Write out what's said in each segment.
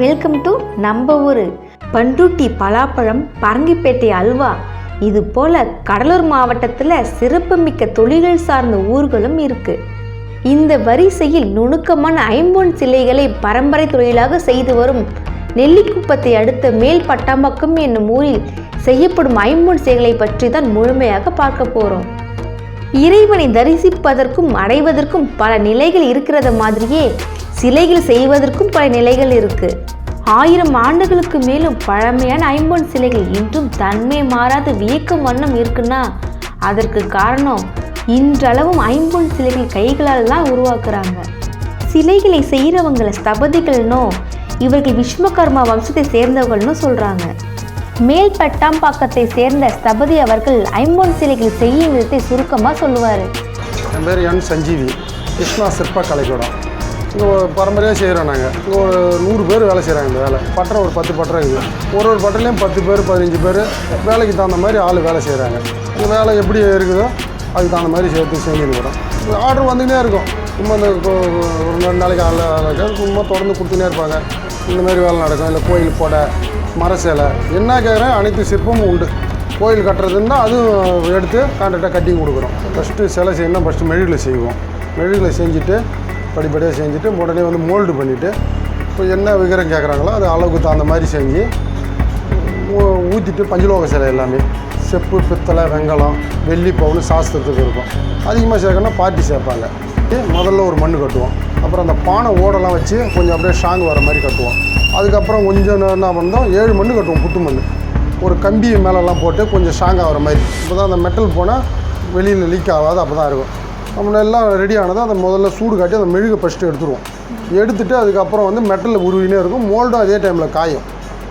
Welcome to நம்ம ஊர். பண்ருட்டி பலாப்பழம் பரங்கிப்பேட்டை அல்வா. இது போல கடலூர் மாவட்டத்தில் சிறப்புமிக்க தொழில்கள் சார்ந்த ஊர்களும் இருக்கு. இந்த வரிசையில் நுணுக்கமான ஐம்பொன் சிலைகளை பரம்பரை தொழிலாக செய்து வரும் நெல்லிக்குப்பத்தை அடுத்த மேல் பட்டாம்பக்கம் என்னும் ஊரில் செய்யப்படும் ஐம்பொன் சிலைகளை பற்றி தான் முழுமையாக பார்க்க போகிறோம் இறைவனை தரிசிப்பதற்கும் அடைவதற்கும் பல நிலைகள் இருக்கிறத மாதிரியே சிலைகள் செய்வதற்கும் பல நிலைகள் இருக்கு. ஆயிரம் ஆண்டுகளுக்கு மேலும் பழமையான ஐம்பொன் சிலைகள் இன்றும் தன்மை மாறாத வியக்கும் வண்ணம் இருக்குன்னா அதற்கு காரணம் இன்றளவும் ஐம்பொன் சிலைகள் கைகளால் தான் உருவாக்குறாங்க. சிலைகளை செய்கிறவங்களை ஸ்தபதிகள்னோ இவர்கள் விஸ்வகர்மா வம்சத்தை சேர்ந்தவர்கள்னு சொல்கிறாங்க மேல் பட்டாம்பாக்கத்தை சேர்ந்த ஸ்தபதி அவர்கள் ஐம்பொன் சிலைகள் செய்யும் விதத்தை சுருக்கமாக சொல்லுவார். என் பேர் என் சஞ்சீவி கிருஷ்ணா சிற்ப கலைக்கூடம். இங்கே ஒரு பரம்பரையாக செய்கிறோம் நாங்கள் இங்கே ஒரு நூறு பேர் வேலை செய்கிறாங்க இந்த வேலை. பட்டரை ஒரு பத்து பட்டரை இருக்குது ஒரு ஒரு பட்டறையிலையும் பத்து பேர் பதினஞ்சு பேர் வேலைக்கு தகுந்த மாதிரி ஆள் வேலை செய்கிறாங்க இந்த வேலை எப்படி இருக்குதோ அதுக்கு தகுந்த மாதிரி சேர்த்து செஞ்சுருக்கிறோம் ஆர்டர் வந்துக்கிட்டே இருக்கும். சும்மா இந்த ஒரு ரெண்டு நாளைக்கு ஆள் சும்மா தொடர்ந்து கொடுத்துனே இருப்பாங்க. இந்த மாதிரி வேலை நடக்கும். இல்லை கோயில் போட மர சேலை. என்ன கேட்குறேன் அனைத்து சிற்பமும் உண்டு. கோயில் கட்டுறதுன்னா அதுவும் எடுத்து கான்ட்ராக்டாக கட்டி கொடுக்குறோம். ஃபஸ்ட்டு சிலை செய்யணும் ஃபஸ்ட்டு மெழுகில் செய்வோம். மெழுகில் செஞ்சுட்டு படிப்படியாக செஞ்சுட்டு உடனே வந்து மோல்டு பண்ணிவிட்டு இப்போ என்ன விக்கிரம் கேட்குறாங்களோ அது அளவுக்கு தகுந்த மாதிரி செஞ்சு ஊ- ஊற்றிட்டு பஞ்சலோக சிலை எல்லாமே. செப்பு பித்தளை வெங்கலம் வெள்ளி பவுன் சாஸ்திரத்துக்கு இருக்கும். அதிகமாக சேர்க்கணும்னா பார்ட்டி சேர்ப்பாங்க. முதல்ல ஒரு மண் கட்டுவோம். அப்புறம் அந்த பானை ஓடெல்லாம் வச்சு கொஞ்சம் அப்படியே ஷாங் வர மாதிரி கட்டுவோம். அதுக்கப்புறம் கொஞ்சம் என்ன பண்ணோம்? ஏழு மண் கட்டுவோம் புட்டு மண் ஒரு கம்பி மேலெல்லாம் போட்டு கொஞ்சம் ஸ்ட்ராங் ஆகிற மாதிரி. இப்போ தான் அந்த மெட்டல் போனால் வெளியில் லீக் ஆகாது அப்போ தான் இருக்கும். நம்ம எல்லாம் ரெடி ஆனதும் அதை முதல்ல சூடு காட்டி அந்த மெழுகை ஃபஸ்ட்டு எடுத்துருவோம். எடுத்துகிட்டு அதுக்கப்புறம் வந்து மெட்டலில் உருவினே இருக்கும். மோல்டும் அதே டைமில் காயும்.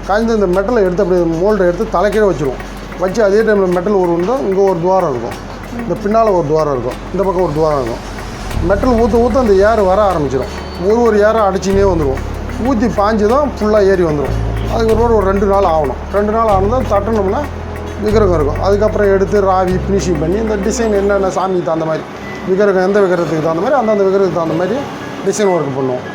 காய்ந்து இந்த மெட்டலை எடுத்து அப்படியே மோல்டை எடுத்து தலைக்கீழே வச்சுருவோம். வச்சு அதே டைமில் மெட்டல் உருவுந்தோம் இங்கே ஒரு துவாரம் இருக்கும். இந்த பின்னால் ஒரு துவாரம் இருக்கும். இந்த பக்கம் ஒரு துவாரம் இருக்கும். மெட்டல் ஊற்ற ஊற்ற அந்த ஏர் வர ஆரம்பிச்சிடும். ஒரு ஒரு ஏரை அடிச்சுனே வந்துடுவோம் ஊற்றி பாஞ்சு தான் ஃபுல்லாக ஏறி வந்துடும் அதுக்கு ஒரு ஒரு ரெண்டு நாள் ஆகணும். ரெண்டு நாள் ஆனதும் தட்டணும்னா விக்கிரகம் இருக்கும். அதுக்கப்புறம் எடுத்து ராவி ஃபினிஷிங் பண்ணி இந்த டிசைன் என்னென்ன சாமிக்கு தகுந்த மாதிரி விக்கிரகம் எந்த விக்கிரகத்துக்கு தகுந்த மாதிரி அந்தந்த விக்கிரகத்துக்கு தகுந்த மாதிரி டிசைன் ஒர்க் பண்ணுவோம்.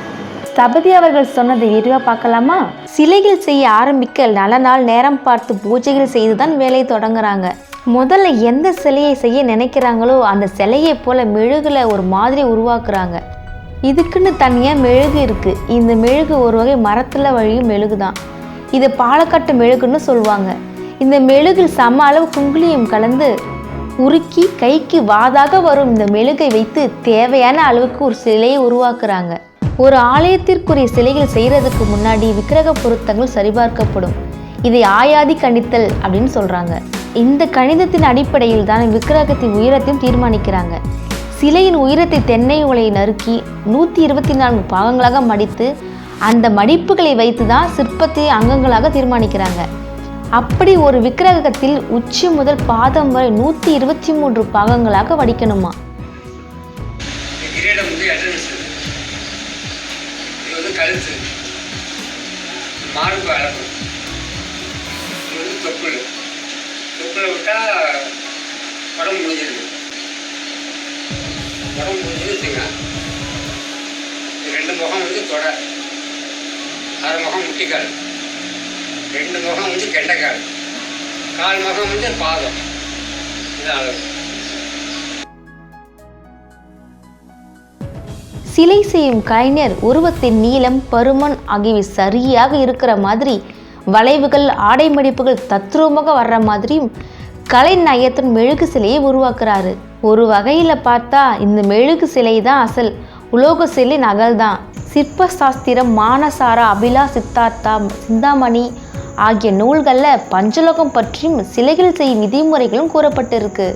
ஸ்தபதி அவர்கள் சொன்னதை விரிவாக பார்க்கலாமா? சிலைகள் செய்ய ஆரம்பிக்க நல்ல நாள் நேரம் பார்த்து பூஜைகள் செய்து தான் வேலையை தொடங்குறாங்க. முதல்ல எந்த சிலையை செய்ய நினைக்கிறாங்களோ அந்த சிலையை போல மெழுகில் ஒரு மாதிரி உருவாக்குறாங்க. இதுக்குன்னு தனியாக மெழுகு இருக்குது இந்த மெழுகு ஒரு வகை மரத்தில் வழியும் மெழுகு தான் இது பாலக்காட்டு மெழுகுன்னு சொல்லுவாங்க. இந்த மெழுகில் சம அளவு குங்குளியம் கலந்து உருக்கி கைக்கு வாதாக வரும் இந்த மெழுகை வைத்து தேவையான அளவுக்கு ஒரு சிலையை உருவாக்குறாங்க. ஒரு ஆலயத்திற்குரிய சிலைகள் செய்கிறதுக்கு முன்னாடி விக்கிரக பொருத்தங்கள் சரிபார்க்கப்படும். இதை ஆயாதி கணித்தல் அப்படின்னு சொல்கிறாங்க இந்த கணிதத்தின் அடிப்படையில் தான் விக்கிரகத்தின் உயரத்தையும் தீர்மானிக்கிறாங்க. சிலையின் உயரத்தை தென்னை உலையை நறுக்கி நூற்றி இருபத்தி நான்கு பாகங்களாக மடித்து அந்த மடிப்புகளை வைத்து தான் சிற்பத்தை அங்கங்களாக தீர்மானிக்கிறாங்க. அப்படி ஒரு விக்கிரகத்தில் உச்சி முதல் பாதம் வரை நூற்றி இருபத்தி மூன்று பாகங்களாக வடிக்கணுமா? மார்பு அளவு. தொப்புள். தொப்புளை விட்டால் படம் முடிஞ்சிருக்கு படம் முடிஞ்சது வச்சுங்க ரெண்டு முகம் வந்து தொடை. அரை முகம் முட்டிக்கால். ரெண்டு முகம் வந்து கெண்டைக்கால். கால் முகம் வந்து பாதம். இது அளவு சிலை செய்யும் கலைஞர் உருவத்தின் நீளம் பருமன் ஆகியவை சரியாக இருக்கிற மாதிரி வளைவுகள் ஆடை மடிப்புகள் தத்ரூபமாக வர்ற மாதிரியும் கலை நயத்தின் மெழுகு சிலையை உருவாக்குறாரு. ஒரு வகையில் பார்த்தா இந்த மெழுகு சிலை தான் அசல். உலோக சிலை நகல் தான் சிற்ப சாஸ்திரம் மானசாரா அபிலா சித்தார்த்தா சிந்தாமணி ஆகிய நூல்களில் பஞ்சலோகம் பற்றியும் சிலைகள் செய்யும் விதிமுறைகளும் கூறப்பட்டிருக்கு.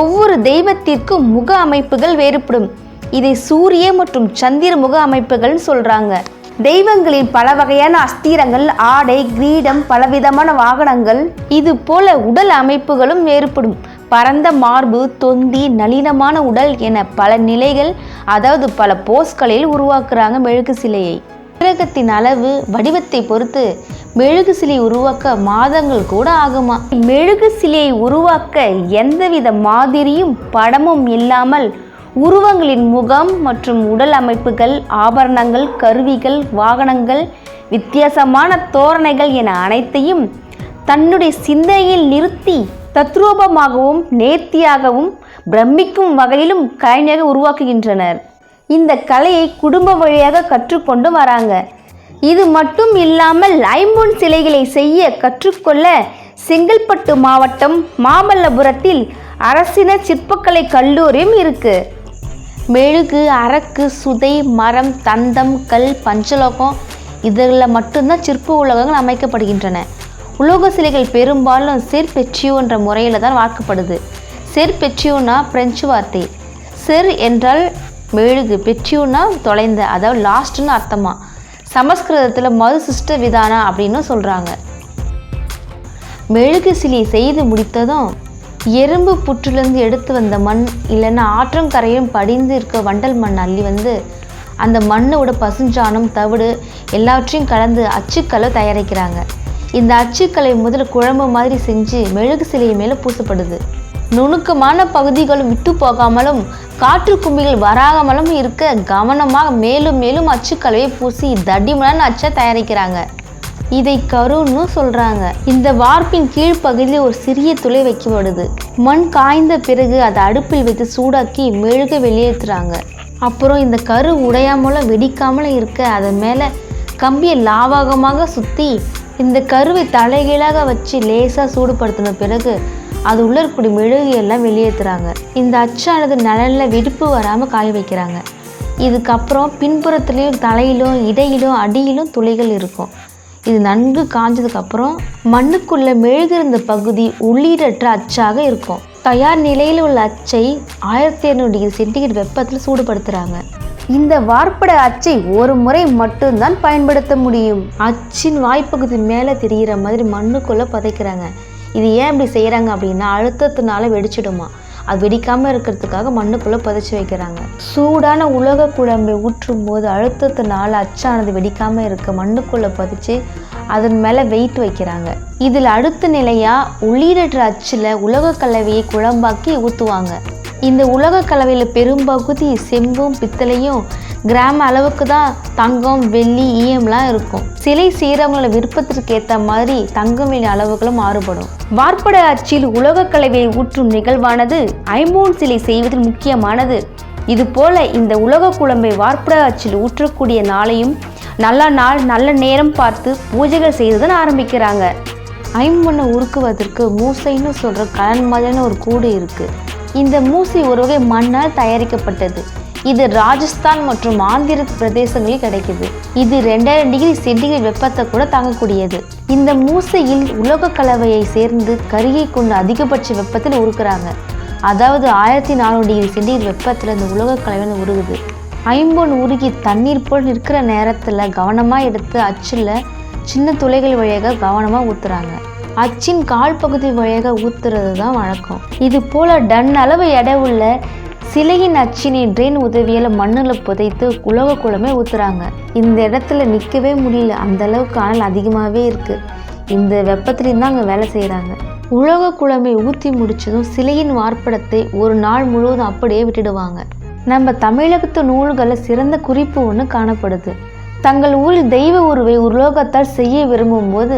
ஒவ்வொரு தெய்வத்திற்கும் முக அமைப்புகள் வேறுபடும். இதை சூரிய மற்றும் சந்திர முக அமைப்புகள்னு சொல்கிறாங்க தெய்வங்களின் பல வகையான அஸ்திரங்கள் ஆடை கிரீடம் பலவிதமான வாகனங்கள். இது போல உடல் அமைப்புகளும் வேறுபடும். பரந்த மார்பு தொந்தி நளினமான உடல் என பல நிலைகள் அதாவது பல போஸ்களில் உருவாக்குறாங்க மெழுகு சிலையை. உலகத்தின் அளவு வடிவத்தை பொறுத்து மெழுகு சிலை உருவாக்க மாதங்கள் கூட ஆகுமா? மெழுகு சிலையை உருவாக்க எந்தவித மாதிரியும் படமும் இல்லாமல் உருவங்களின் முகம் மற்றும் உடல் அமைப்புகள் ஆபரணங்கள் கருவிகள் வாகனங்கள் வித்தியாசமான தோரணைகள் என அனைத்தையும் தன்னுடைய சிந்தையில் நிறுத்தி தத்ரூபமாகவும் நேர்த்தியாகவும் பிரமிக்கும் வகையிலும் கலைஞர்கள் உருவாக்குகின்றனர். இந்த கலையை குடும்ப வழியாக கற்றுக்கொண்டு வராங்க. இது மட்டும் இல்லாமல் ஐம்பொன் சிலைகளை செய்ய கற்றுக்கொள்ள செங்கல்பட்டு மாவட்டம் மாமல்லபுரத்தில் அரசினர் சிற்பக்கலை கல்லூரியும் இருக்குது மெழுகு அரக்கு சுதை மரம் தந்தம் கல் பஞ்சலோகம் இதில் மட்டும்தான் சிற்ப உலகங்கள் அமைக்கப்படுகின்றன. உலோக சிலைகள் பெரும்பாலும் செர் பெச்சியோ என்ற முறையில் தான் வார்க்கப்படுது செர் பெச்சியோனா பிரெஞ்சு வார்த்தை. செர் என்றால் மெழுகு பெச்சியோனா தொலைந்த அதாவது லாஸ்ட்னு அர்த்தமா. சமஸ்கிருதத்தில் மது சிஷ்ட விதானா அப்படின்னு சொல்கிறாங்க மெழுகு சிலை செய்து முடித்ததும் எறும்பு புற்றுலேருந்து எடுத்து வந்த மண் இல்லைன்னா ஆற்றங்கரையும் படிந்து இருக்க வண்டல் மண் அள்ளி வந்து அந்த மண்ணோட பசுஞ்சாணம் தவிடு எல்லாவற்றையும் கலந்து அச்சுக்கலை தயாரிக்கிறாங்க. இந்த அச்சுக்கலை முதல்ல குழம்பு மாதிரி செஞ்சு மெழுகு சிலை மேலே பூசப்படுது. நுணுக்கமான பகுதிகளும் விட்டு போகாமலும் காற்று கும்பிகள் வராமலும் இருக்க கவனமாக மேலும் மேலும் அச்சுக்கலவையை பூசி தடிமனான அச்சை தயாரிக்கிறாங்க. இதை கருன்னு சொல்றாங்க. இந்த வார்ப்பின் கீழ்ப்பகுதியில் ஒரு சிறிய துளை வைக்கப்படுது. மண் காய்ந்த பிறகு அதை அடுப்பில் வைத்து சூடாக்கி மெழுக வெளியேற்றுறாங்க. அப்புறம் இந்த கரு உடையாமல வெடிக்காமல இருக்க அதன் மேலே கம்பியை லாவகமாக சுற்றி இந்த கருவை தலைகீழாக வச்சு லேசாக சூடுபடுத்தின பிறகு அது உள்ள இருக்கக்கூடிய மெழுகு எல்லாம் வெளியேற்றுறாங்க. இந்த அச்சானது நிழலில் வெடிப்பு வராமல் காய வைக்கிறாங்க. இதுக்கப்புறம் பின்புறத்துலேயும் தலையிலும் இடையிலும் அடியிலும் துளைகள் இருக்கும். இது நன்கு காஞ்சதுக்கப்புறம் மண்ணுக்குள்ளே மெழுகிருந்த பகுதி உள்ளீடற்ற அச்சாக இருக்கும். தயார் நிலையில் உள்ள அச்சை ஆயிரத்தி இரநூறு டிகிரி சென்டிகிரேட் வெப்பத்தில் சூடுபடுத்துகிறாங்க இந்த வார்ப்பட அச்சை ஒரு முறை மட்டும்தான் பயன்படுத்த முடியும். அச்சின் வாய்ப்பகுதி மேலே தெரிகிற மாதிரி மண்ணுக்குள்ளே புதைக்கிறாங்க. இது ஏன் இப்படி செய்கிறாங்க அப்படின்னா அழுத்தத்தினால வெடிச்சிடுமா. அது வெடிக்காமல் இருக்கிறதுக்காக மண்ணுக்குள்ளே புதைச்சி வைக்கிறாங்க. சூடான உலக குழம்பை ஊற்றும் போது அழுத்தத்தினால அச்சானது வெடிக்காமல் இருக்க மண்ணுக்குள்ளே புதைச்சி அதன் மேலே வெயிட் வைக்கிறாங்க. இதில் அடுத்த நிலையாக உள்ளீடற்ற அச்சில் உலக கலவையை குழம்பாக்கி ஊற்றுவாங்க இந்த உலக கலவையில் பெரும்பகுதி செம்பும் பித்தளையும் கிராம அளவுக்கு தான் தங்கம் வெள்ளி ஈயம்லாம் இருக்கும். சிலை செய்கிறவங்களோட விருப்பத்திற்கு ஏற்ற மாதிரி தங்கம் வெள்ளி அளவுகளும் மாறுபடும். வார்ப்பட அச்சில் உலக கலவையை ஊற்றும் நிகழ்வானது ஐம்பூன் சிலை செய்வதில் முக்கியமானது. இதுபோல இந்த உலக குழம்பை வார்ப்பட அச்சில் ஊற்றக்கூடிய நாளையும் நல்ல நாள் நல்ல நேரம் பார்த்து பூஜைகள் செய்துதான் ஆரம்பிக்கிறாங்க. ஐம்பொண்ணை உருக்குவதற்கு மூசைன்னு சொல்கிற கலன் மாதிரியான ஒரு கூடு இருக்குது இந்த மூசை ஒரு வகை மண்ணால் தயாரிக்கப்பட்டது. இது ராஜஸ்தான் மற்றும் ஆந்திர பிரதேசங்களில் கிடைக்குது. இது ரெண்டாயிரம் டிகிரி சென்டிகிரேட் வெப்பத்தை கூட தாங்கக்கூடியது. இந்த மூசையில் உலோக கலவையை சேர்ந்து கருகை கொண்டு அதிகபட்ச வெப்பத்தில் உருக்குறாங்க. அதாவது ஆயிரத்தி நானூறு டிகிரி சென்டிகிரேட் வெப்பத்தில் இந்த உலோக கலவையில் உருகுது. ஐம்பொன் உருகி தண்ணீர் போல் நிற்கிற நேரத்தில் கவனமாக எடுத்து அச்சில் சின்ன துளைகள் வழியாக கவனமாக ஊற்றுறாங்க அச்சின் கால் பகுதி வழியாக ஊத்துறது தான் வழக்கம். இது போல் டன் அளவு எடை உள்ள சிலையின் அச்சினை ட்ரெயின் உதவியால் மண்ணில் புதைத்து உலக குளமே ஊற்றுறாங்க இந்த இடத்துல நிற்கவே முடியல. அந்த அளவுக்கு அனல் அதிகமாகவே இருக்குது இந்த வெப்பத்துலேயும் தான் அங்கே வேலை செய்கிறாங்க உலக குளமை ஊற்றி முடிச்சதும் சிலையின் வார்ப்படத்தை ஒரு நாள் முழுவதும் அப்படியே விட்டுடுவாங்க. நம்ம தமிழகத்து நூல்களில் சிறந்த குறிப்பு ஒன்று காணப்படுது. தங்கள் ஊரில் தெய்வ உருவை உலோகத்தால் செய்ய விரும்பும்போது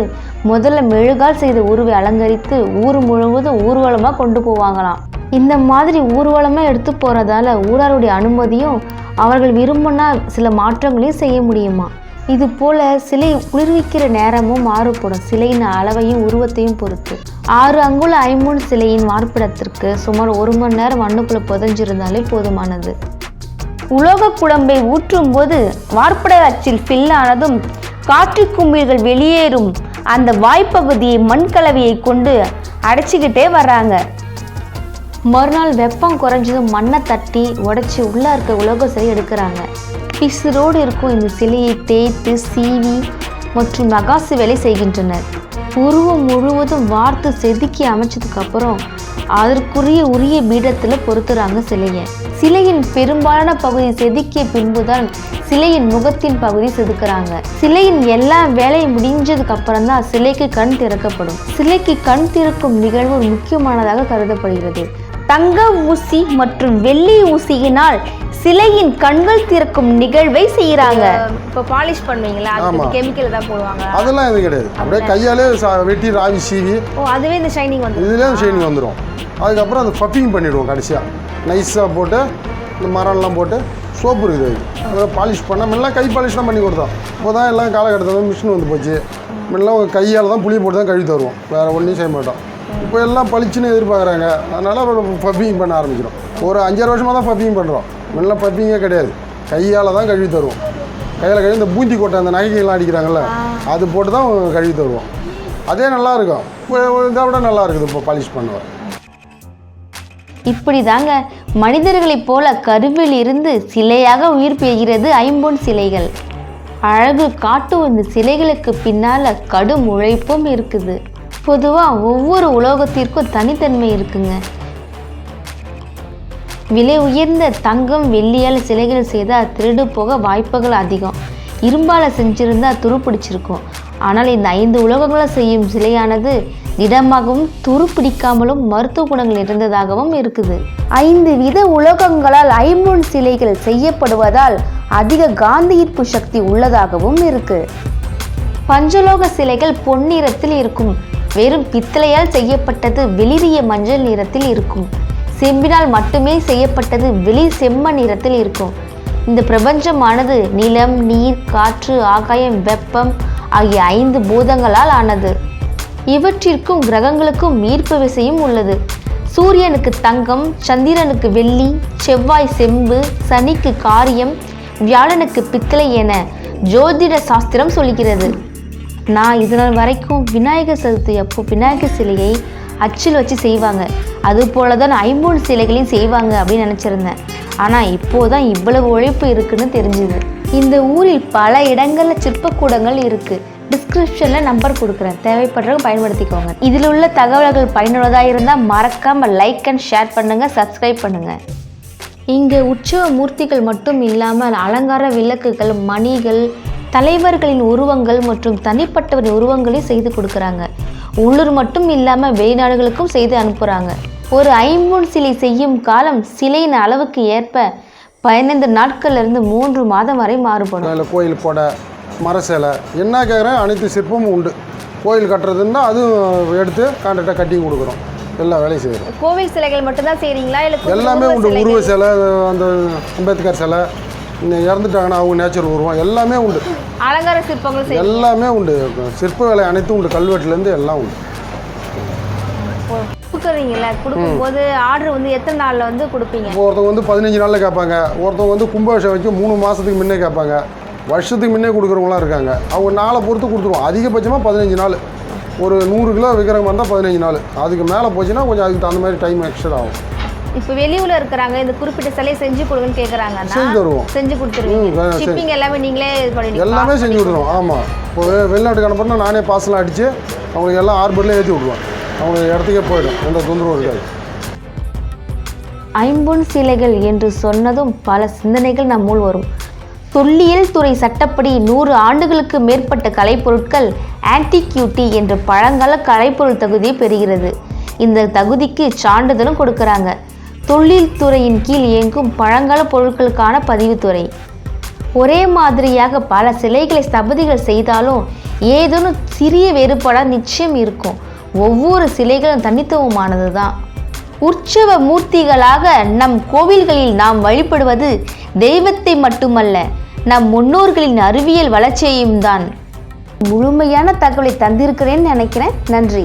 முதல்ல மெழுகால் செய்த உருவை அலங்கரித்து ஊர் முழுவதும் ஊர்வலமாக கொண்டு போவாங்களாம். இந்த மாதிரி ஊர்வலமாக எடுத்து போகிறதால ஊராருடைய அனுமதியும் அவர்கள் விரும்பினா சில மாற்றங்களையும் செய்ய முடியுமா? இது போல சிலை குளிர்விக்கிற நேரமும் மாறுபடும். சிலையின் அளவையும் உருவத்தையும் பொறுத்து. ஆறு அங்குல ஐம்பொன் சிலையின் வார்ப்பிடத்திற்கு சுமார் ஒரு மணி நேரம் மண்ணுக்குள்ளே புதைஞ்சிருந்தாலே போதுமானது. உலோக குழம்பை ஊற்றும் போது வார்ப்பட அச்சில் ஃபில்லானதும் காற்று கும்பில்கள் வெளியேறும் அந்த வாய்ப்பகுதியை மண்கலவையை கொண்டு அடைச்சிக்கிட்டே வர்றாங்க. மறுநாள் வெப்பம் குறைஞ்சதும் மண்ணை தட்டி உடச்சி உள்ளே இருக்க உலோக சிலை எடுக்கிறாங்க. பிசுரோடு இருக்கும் இந்த சிலையை தேய்த்து சீவி மற்றும் நகாசு வேலை செய்கின்றனர். உருவம் முழுவதும் வார்த்து செதுக்கி அமைச்சதுக்கப்புறம் அதற்குரிய உரிய பீடத்தில் பொருத்துறாங்க சிலையை. சிலையின் பெரும்பாலான பகுதி செதுக்கிய பின்புதான் சிலையின் முகத்தின் பகுதி செதுக்குறாங்க. சிலையின் எல்லா வேலையும் முடிஞ்சதுக்கு அப்புறம் தான் சிலைக்கு கண் திறக்கப்படும். சிலைக்கு கண் திறக்கும் நிகழ்வு முக்கியமானதாக கருதப்படுகிறது. தங்க ஊசி மற்றும் வெள்ளி ஊசியினால் சிலையின் கண்கள் திறக்கும் நிகழ்வை செய்யறாங்க இப்போ பாலிஷ் பண்ணுவீங்களா? ஆமா. கெமிக்கல் தான் போடுவாங்க அதெல்லாம் எதுவும் கிடையாது. அப்படியே கையாலே வெட்டி ராவி சீவி ஓ அதுவே இந்த ஷைனிங் வந்து இதுலேயே ஷைனிங் வந்துடும் அதுக்கப்புறம் அது பஃபிங் பண்ணிவிடுவோம் கடைசியாக நைஸாக போட்டு இந்த மரம்லாம் போட்டு சோப்பு இருக்குது அது அதை பாலிஷ் பண்ண முன்னெல்லாம் கை பாலிஷ் தான் பண்ணி கொடுத்தோம். இப்போ தான் எல்லாம் காலகட்டத்தில் மிஷின் வந்து போச்சு. முன்னெல்லாம் கையால் தான் புளி போட்டு தான் கழுவி தருவோம். வேறு ஒன்றையும் செய்ய மாட்டோம். இப்போ எல்லாம் பளிச்சுன்னு எதிர்பார்க்குறாங்க. அதனால் பஃபிங் பண்ண ஆரம்பிக்கிறோம். ஒரு அஞ்சாறு வருஷமாக தான் பஃபிங் பண்ணுறோம் முன்னெல்லாம் பஃபிங்கே கிடையாது. கையால் தான் கழுவி தருவோம். கையில் கழுவி இந்த பூந்தி கொட்டை அந்த நகைக்கெல்லாம் அடிக்கிறாங்கல்ல அது போட்டு தான் கழுவி தருவோம். அதே நல்லா இருக்கும். இப்போ இதை விட நல்லா இருக்குது இப்போ பாலிஷ் பண்ணுவேன் இப்படி தாங்க மனிதர்களைப் போல கருவில் இருந்து சிலையாக உயிர் பெறுகிறது ஐம்பொன் சிலைகள். அழகு காட்டும் இந்த சிலைகளுக்கு பின்னால கடும் உழைப்பும் இருக்குது. பொதுவாக ஒவ்வொரு உலோகத்திற்கும் தனித்தன்மை இருக்குங்க. விலை உயர்ந்த தங்கம் வெள்ளியால் சிலைகள் செய்தால் திருடு போக வாய்ப்புகள் அதிகம். இரும்பால் செஞ்சிருந்தால் துருப்பிடிச்சிருக்கும் ஆனால் இந்த ஐந்து உலோகங்களை செய்யும் சிலையானது திடமாகவும் துருப்பிடிக்காமலும் மருத்துவ குணங்கள் இருந்ததாகவும் இருக்குது. ஐந்து வித உலோகங்களால் ஐம்பொன் சிலைகள் செய்யப்படுவதால் அதிக காந்த ஈர்ப்பு சக்தி உள்ளதாகவும் இருக்கு. பஞ்சலோக சிலைகள் பொன்னிறத்தில் இருக்கும். வெறும் பித்தளையால் செய்யப்பட்டது வெளிரிய மஞ்சள் நிறத்தில் இருக்கும். செம்பினால் மட்டுமே செய்யப்பட்டது வெளி செம்ம நிறத்தில் இருக்கும். இந்த பிரபஞ்சமானது நிலம் நீர் காற்று ஆகாயம் வெப்பம் ஆகிய ஐந்து பூதங்களால் ஆனது. இவற்றிற்கும் கிரகங்களுக்கும் ஈர்ப்பு விசையும் உள்ளது. சூரியனுக்கு தங்கம் சந்திரனுக்கு வெள்ளி செவ்வாய் செம்பு சனிக்கு காரியம் வியாழனுக்கு பித்தளை என ஜோதிட சாஸ்திரம் சொல்கிறது. நான் இதனால் வரைக்கும் விநாயகர் சதுர்த்தி அப்போ விநாயகர் சிலையை அச்சில் வச்சு செய்வாங்க. அது போல தான் ஐம்பொன் சிலைகளையும் செய்வாங்க அப்படின்னு நினச்சிருந்தேன். ஆனால் இப்போதான் இவ்வளவு உழைப்பு இருக்குன்னு தெரிஞ்சுது. இந்த ஊரில் பல இடங்களில் சிற்பக்கூடங்கள் இருக்குது டிஸ்கிரிப்ஷனில் நம்பர் கொடுக்குறேன். தேவைப்படுறவங்க பயன்படுத்திக்கோங்க. இதில் உள்ள தகவல்கள் பயனுள்ளதாக இருந்தால் மறக்காமல் லைக் அண்ட் ஷேர் பண்ணுங்கள் சப்ஸ்கிரைப் பண்ணுங்கள் இங்கே உற்சவ மூர்த்திகள் மட்டும் இல்லாமல் அலங்கார விளக்குகள் மணிகள் தலைவர்களின் உருவங்கள் மற்றும் தனிப்பட்டவரின் உருவங்களையும் செய்து கொடுக்குறாங்க. உள்ளூர் மட்டும் இல்லாமல் வெளிநாடுகளுக்கும் செய்து அனுப்புகிறாங்க ஒரு ஐம்பொன் சிலை செய்யும் காலம் சிலையின் அளவுக்கு ஏற்ப பதினைந்து நாட்கள்லேருந்து மூன்று மாதம் வரை மாறுபடும். அதில் கோயில் கொடை மர சேலை என்ன கேட்குறேன் அனைத்து சிற்பமும் உண்டு. கோயில் கட்டுறதுன்னா அதுவும் எடுத்து கான்ட்ராக்டாக கட்டி கொடுக்குறோம். எல்லா வேலையும் செய்கிறோம் கோவில் சிலைகள் மட்டும்தான் செய்கிறீங்களா இல்லை எல்லாமே உண்டு. உருவ சிலை அந்த அம்பேத்கர் சிலை இறந்துட்டாங்கன்னா அவங்க நேச்சர் உருவம் எல்லாமே உண்டு. அலங்கார சிற்பங்கள் எல்லாமே உண்டு. சிற்ப வேலை அனைத்தும் உண்டு. கல்வெட்டுலேருந்து எல்லாம் உண்டு. கொடுக்குறீங்களா கொடுக்கும்போது ஆர்டர் வந்து எத்தனை நாளில் வந்து கொடுப்பீங்க? ஒருத்தவங்க வந்து பதினஞ்சு நாளில் கேட்பாங்க. ஒருத்தவங்க வந்து கும்பாபிஷேகம் வைக்க மூணு மாதத்துக்கு முன்னே கேட்பாங்க. வருஷத்துக்கு முன்னே கொடுக்குறவங்களாம் இருக்காங்க. அவங்க நாளை பொறுத்து கொடுத்துருவோம் அதிகபட்சமாக பதினஞ்சு நாள். ஒரு நூறு கிலோ விற்கிறவங்க இருந்தால் பதினஞ்சு நாள். அதுக்கு மேலே போச்சுன்னா கொஞ்சம் அதுக்கு தகுந்த மாதிரி டைம் எக்ஸ்ட்ரா ஆகும். இப்போ வெளியூர்ல இருக்கிறாங்க இந்த குறிப்பிட்ட சிலையை செஞ்சு கொடுங்கன்னு கேட்குறாங்கன்னா செஞ்சு தருவோம். செஞ்சு கொடுத்துருவீங்க. ம். ஷிப்பிங் எல்லாமே நீங்களே இது பண்ணிடுவீங்க எல்லாமே செஞ்சு விடுறோம் ஆமாம் இப்போ வெ- வெளிநாட்டுக்கு அனுப்புனா நானே பார்சல் அடித்து அவங்களுக்கு எல்லாம் ஆர்பர்லேயே ஏற்றி விடுவேன் அவங்க இடத்துக்கே போயிடும். எந்த தொந்தரவும் இருக்காது. ஐம்பொன் சிலைகள் என்று சொன்னதும் பல சிந்தனைகள் நம்முள் வரும். தொல்லியல் துறை சட்டப்படி நூறு ஆண்டுகளுக்கு மேற்பட்ட கலைப்பொருட்கள் ஆன்டிக்யூட்டி என்ற பழங்கால கலைப்பொருள் தகுதியை பெறுகிறது. இந்த தகுதிக்கு சான்றிதழும் கொடுக்கறாங்க. தொழில் துறையின் கீழ் இயங்கும் பழங்கால பொருட்களுக்கான பதிவுத்துறை. ஒரே மாதிரியாக பல சிலைகளை ஸ்தபதிகள் செய்தாலும் ஏதேனும் சிறிய வேறுபாடாக நிச்சயம் இருக்கும். ஒவ்வொரு சிலைகளும் தனித்துவமானது தான் உற்சவ மூர்த்திகளாக நம் கோவில்களில் நாம் வழிபடுவது தெய்வத்தை மட்டுமல்ல நம் முன்னோர்களின் அறிவியல் வளர்ச்சியையும் தான் முழுமையான தகவலை தந்திருக்கிறேன்னு நினைக்கிறேன். நன்றி.